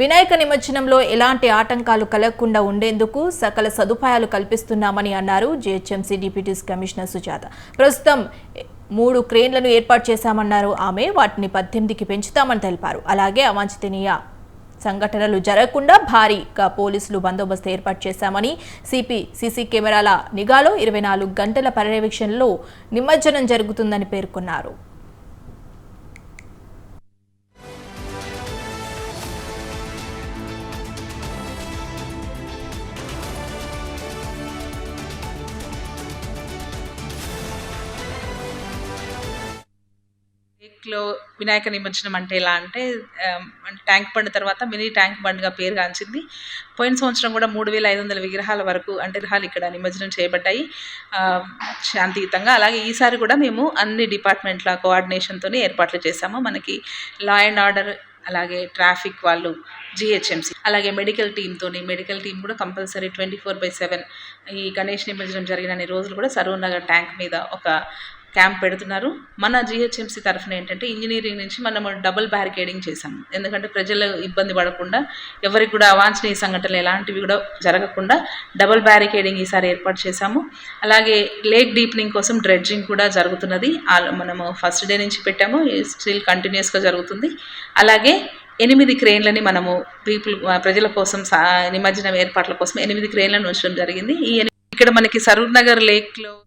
వినాయక నిమజ్జనంలో ఎలాంటి ఆటంకాలు కలగకుండా ఉండేందుకు సకల సదుపాయాలు కల్పిస్తున్నామని అన్నారు జీహెచ్ఎంసీ డిప్యూటీస్ కమిషనర్ సుజాత. ప్రస్తుతం మూడు క్రేన్లను ఏర్పాటు చేశామన్నారు ఆమె. వాటిని పద్దెనిమిదికి పెంచుతామని తెలిపారు. అలాగే అవాంఛనీయ సంఘటనలు జరగకుండా భారీగా పోలీసులు బందోబస్తు ఏర్పాటు చేశామని సిపి సీసీ కెమెరాల నిఘాలో ఇరవై నాలుగు గంటల పర్యవేక్షణలో నిమజ్జనం జరుగుతుందని పేర్కొన్నారు. లో వినాయక నిమజ్జనం అంటే ఎలా అంటే ట్యాంక్ బండ్ తర్వాత మినీ ట్యాంక్ బండ్గా పేరుగాంచింది పోయిన సంవత్సరం కూడా మూడు వేల ఐదు వందల విగ్రహాల వరకు అంటే విగ్రహాలు ఇక్కడ నిమజ్జనం చేయబడ్డాయి. శాంతియుతంగా. అలాగే ఈసారి కూడా మేము అన్ని డిపార్ట్మెంట్ల కోఆర్డినేషన్తో ఏర్పాట్లు చేశాము. మనకి లా అండ్ ఆర్డర్ అలాగే ట్రాఫిక్ వాళ్ళు జిహెచ్ఎంసి అలాగే మెడికల్ టీమ్తోని మెడికల్ టీం కూడా compulsory twenty four by seven ఈ గణేష్ నిమజ్జనం జరిగిన అన్ని రోజులు కూడా సరూర్ నగర్ ట్యాంక్ మీద ఒక క్యాంప్ పెడుతున్నారు. మన జిహెచ్ఎంసీ తరఫున ఏంటంటే ఇంజనీరింగ్ నుంచి మనం డబుల్ బ్యారికేడింగ్ చేసాం ఎందుకంటే ప్రజలు ఇబ్బంది పడకుండా ఎవరికి కూడా అవాంఛనీయ సంఘటనలు ఎలాంటివి కూడా జరగకుండా డబుల్ బ్యారికేడింగ్ ఈసారి ఏర్పాటు చేశాము. అలాగే లేక్ డీప్నింగ్ కోసం డ్రెడ్జింగ్ కూడా జరుగుతున్నది. మనము ఫస్ట్ డే నుంచి పెట్టాము. స్టిల్ కంటిన్యూస్గా జరుగుతుంది. అలాగే ఎనిమిది క్రెయిన్లని మనము పీపుల్ ప్రజల కోసం సా- నిమజ్జనం ఏర్పాట్ల కోసం ఎనిమిది క్రేన్లను ఉంచడం జరిగింది. ఈ ఇక్కడ మనకి సరూర్ నగర్ లేక్లో